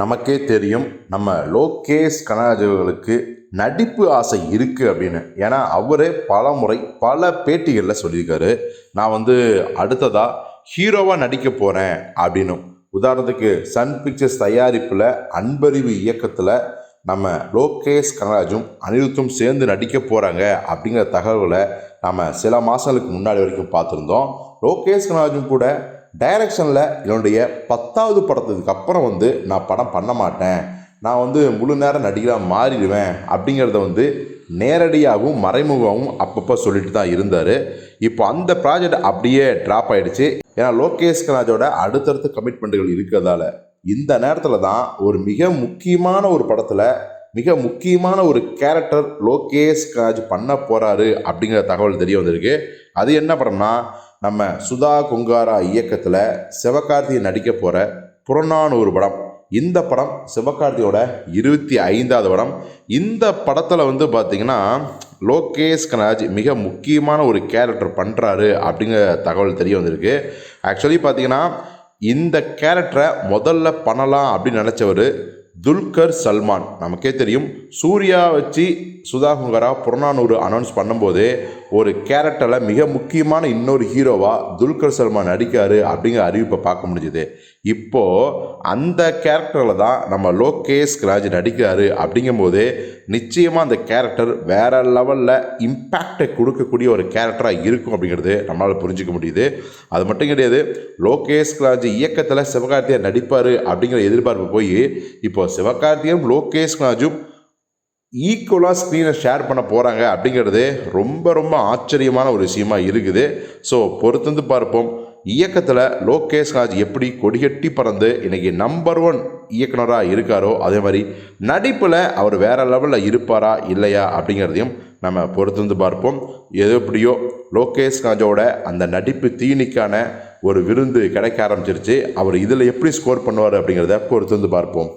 நமக்கே தெரியும் நம்ம லோகேஷ் கனகராஜுகளுக்கு நடிப்பு ஆசை இருக்குது அப்படின்னு. ஏன்னா அவரே பல முறை பல பேட்டிகளில் சொல்லியிருக்காரு. நான் வந்து அடுத்ததாக ஹீரோவாக நடிக்க போகிறேன் அப்படின்னும் உதாரணத்துக்கு சன் பிக்சர்ஸ் தயாரிப்பில் அன்பறிவு இயக்கத்தில் நம்ம லோகேஷ் கனராஜும் அனிருத்தும் சேர்ந்து நடிக்க போகிறாங்க அப்படிங்கிற தகவலை நம்ம சில மாதங்களுக்கு முன்னாடி வரைக்கும் பார்த்துருந்தோம். லோகேஷ் கனராஜும் கூட டைரக்ஷனில் என்னுடைய பத்தாவது படத்துக்கு அப்புறம் வந்து நான் படம் பண்ண மாட்டேன். நான் வந்து முழு நேரம் நடிகராக மாறிடுவேன் அப்படிங்கிறத வந்து நேரடியாகவும் மறைமுகமாகவும் அப்பப்போ சொல்லிட்டு தான் இருந்தார். இப்போ அந்த ப்ராஜெக்ட் அப்படியே ட்ராப் ஆகிடுச்சு ஏன்னா லோகேஷ் கனாஜோட அடுத்தடுத்த கமிட்மெண்ட்டுகள் இருக்கிறதால இந்த நேரத்தில் தான் ஒரு மிக முக்கியமான ஒரு படத்தில் மிக முக்கியமான ஒரு கேரக்டர் லோகேஷ் கனாஜ் பண்ண போகிறாரு அப்படிங்கிற தகவல் தெரிய வந்திருக்கு. அது என்ன படம்னா நம்ம சுதா குங்காரா இயக்கத்தில் சிவகார்த்திகை நடிக்க போகிற புறநானூறு படம். இந்த படம் சிவகார்த்தியோட இருபத்தி ஐந்தாவது படம். இந்த படத்தில் வந்து பார்த்திங்கன்னா லோகேஷ் கனராஜ் மிக முக்கியமான ஒரு கேரக்டர் பண்ணுறாரு அப்படிங்கிற தகவல் தெரிய வந்திருக்கு. ஆக்சுவலி பார்த்தீங்கன்னா இந்த கேரக்டரை முதல்ல பண்ணலாம் அப்படின்னு நினச்சவர் துல்கர் சல்மான். நமக்கே தெரியும். சூர்யா வச்சு சுதா குங்கரா புறநானூறு அனௌன்ஸ் பண்ணும்போது ஒரு கேரக்டரில் மிக முக்கியமான இன்னொரு ஹீரோவாக துல்கர் சல்மான் நடிக்காரு அப்படிங்கிற அறிவிப்பை பார்க்க முடிஞ்சுது. இப்போது அந்த கேரக்டரில் தான் நம்ம லோகேஷ் ராஜ் நடிக்கிறாரு அப்படிங்கும்போது நிச்சயமாக அந்த கேரக்டர் வேறு லெவலில் இம்பேக்டை கொடுக்கக்கூடிய ஒரு கேரக்டராக இருக்கும் அப்படிங்கிறது நம்மளால் புரிஞ்சிக்க முடியுது. அது மட்டும் கிடையாது லோகேஷ் ராஜ் இயக்கத்தில் சிவகார்த்தியன் நடிப்பார் அப்படிங்கிற எதிர்பார்ப்பு போய் இப்போ சிவகார்த்தியும் லோகேஷ் ராஜும் ஈக்குவலாக ஸ்க்ரீனை ஷேர் பண்ண போகிறாங்க அப்படிங்கிறது ரொம்ப ரொம்ப ஆச்சரியமான ஒரு விஷயமா இருக்குது. ஸோ பொறுத்திருந்து பார்ப்போம். இயக்கத்தில் லோகேஷ் ராஜ் எப்படி கொடிகட்டி பறந்து இன்னைக்கு நம்பர் ஒன் இயக்குனராக இருக்காரோ அதே மாதிரி நடிப்பில் அவர் வேற லெவலில் இருப்பாரா இல்லையா அப்படிங்கிறதையும் நம்ம பொறுத்திருந்து பார்ப்போம். எது எப்படியோ லோகேஷ் ராஜோட அந்த நடிப்பு தீனிக்கான ஒரு விருந்து கிடைக்க ஆரம்பிச்சிருச்சு. அவர் இதில் எப்படி ஸ்கோர் பண்ணுவார் அப்படிங்கிறத பொறுத்திருந்து பார்ப்போம்.